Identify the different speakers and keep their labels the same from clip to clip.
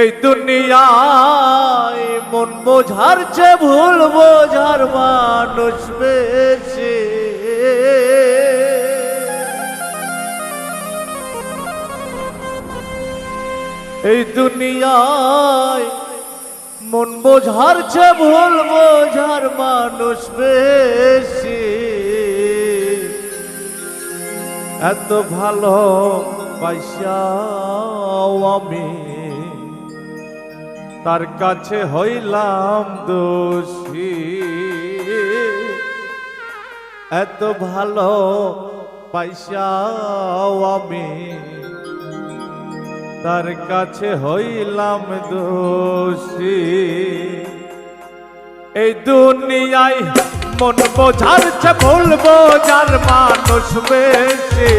Speaker 1: এই দুনিয়ায় মন বোঝার চেয়ে ভুল বোঝার মানুষ বেশি। এই দুনিয়ায় মন বোঝার চেয়ে ভুল বোঝার মানুষ বেশি। এত ভালো পয়সাও আমি। তার কাছে হইলাম দোষী। এত ভালো পয়সাও আমি। তার কাছে হইলাম দোষী। এই দুনিয়ায় মন বোঝার ভুল বোঝার মানুষ বেশি।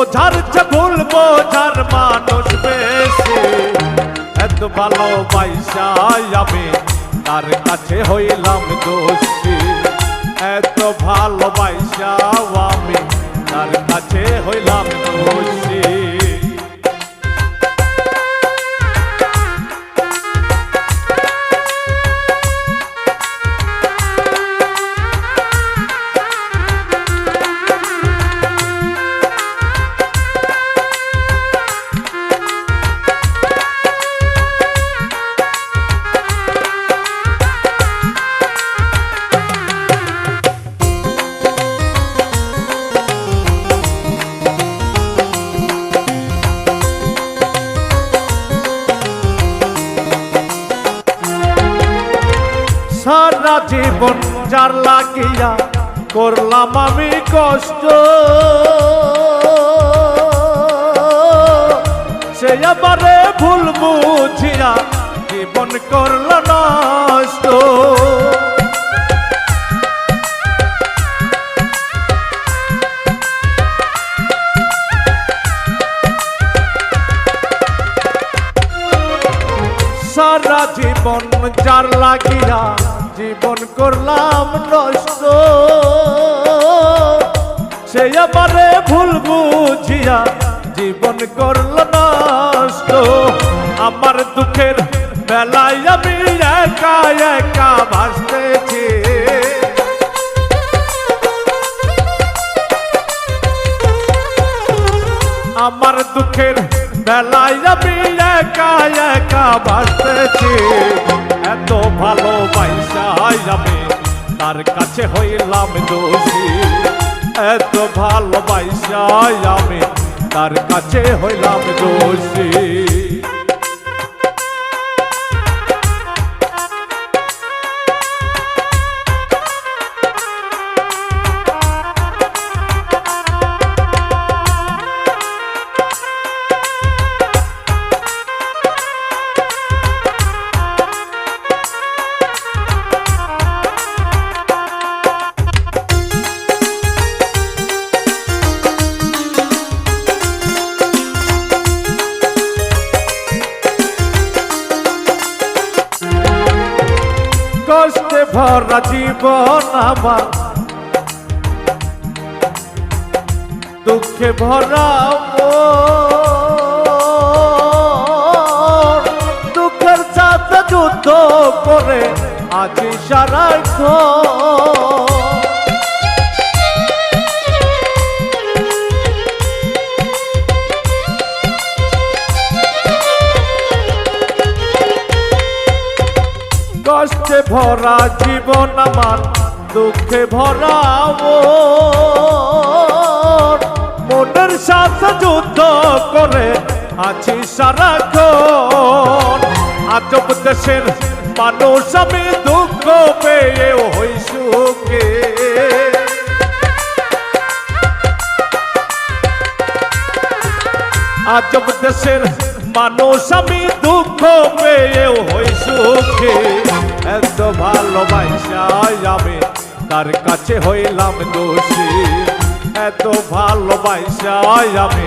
Speaker 1: বোঝার যে ভুল বোঝার মানুষ বেশি। এত ভালোবাসায় আমি তার কাছে হইলাম দোষী। এত ভালোবাসাও আমি যার লাগিয়া করলাম আমি কষ্ট। সে আবারে ভুল বুঝিয়া জীবন করল নষ্ট। সারা জীবন যার লাগিয়া জীবন করলাম নষ্ট। সে আমারে ভুল বুঝিয়া জীবন করল নষ্ট। আমার দুঃখের বেলায় আমি একা একা ভাসতেছি। আমার দুঃখের বেলায় আমি একা একা বাঁচতেছি তার কাছে হইলাম দোষী। এত ভালোবাসায় আমি তার কাছে হইলাম দোষী। ভরা জীবন আমার দুঃখে ভরা। দুঃখের সাথে যুদ্ধ করে আজ সারা ভরা জীবন আমার, দুঃখে ভরা মন। মনের সাথে যুদ্ধ করে আছি সারাক্ষণ। আজব দেশের মানুষ আমি দুঃখ পেয়ে হই সুখে। আজব দেশের মানুষ আমি দুঃখ পেয়েও হই সুখে। এত ভালোবাসায় আমি তার কাছে হইলাম দোষী? এত ভালোবাসায় যাবে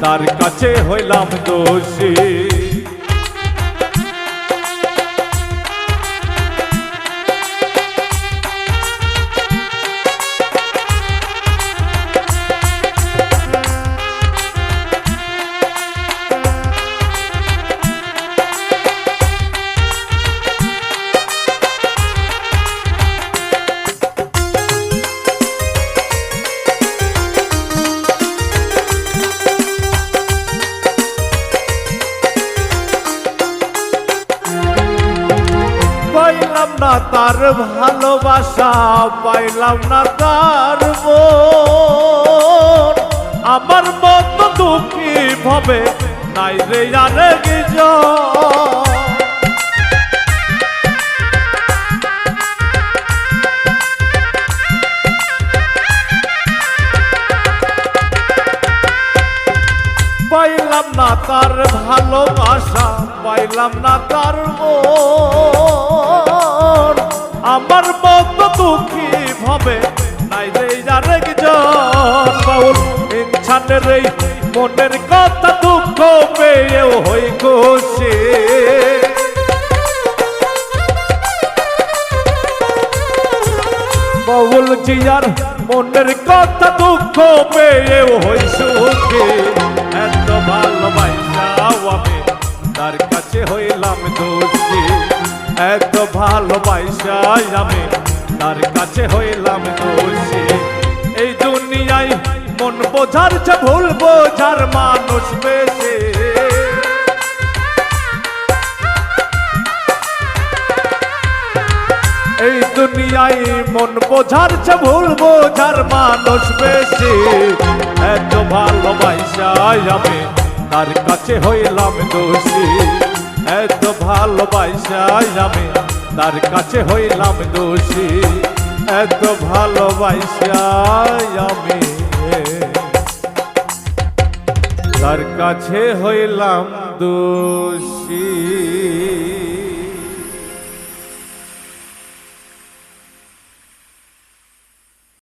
Speaker 1: তার কাছে হইলাম দোষী। পাইলাম না তার ভালোবাসা, পাইলাম না তার আমার মতো দুঃখী ভবে, নাই রে জন পাইলাম না তার ভালোবাসা, পাইলাম না তার মন। আমার মতো দুঃখী ভাবে। নাই রে আরেক জন বাউল। ইনসানের এই মনের কথা দুঃখ পেয়েও হই খুশি। বাউল জিয়ার মনের কথা দুঃখ পেয়েও হই সুখী। এত ভালোবাসাও আমি তার কাছে হইলাম দোষী এত ভালোবাসাই আমি তার কাছে হইলাম দোষী এই দুনিয়ায় মন বোঝার যে ভুল বোঝার মানুষ বেশি। এই দুনিয়ায় মন বোঝার যে ভুল বোঝার মানুষ বেশি। এত ভালোবাসাই আমি তার কাছে হইলাম দোষী এত ভালোবাসাই আমি তার কাছে হইলাম দোষী। এত ভালোবাসাই আমি। তার কাছে হইলাম দোষী।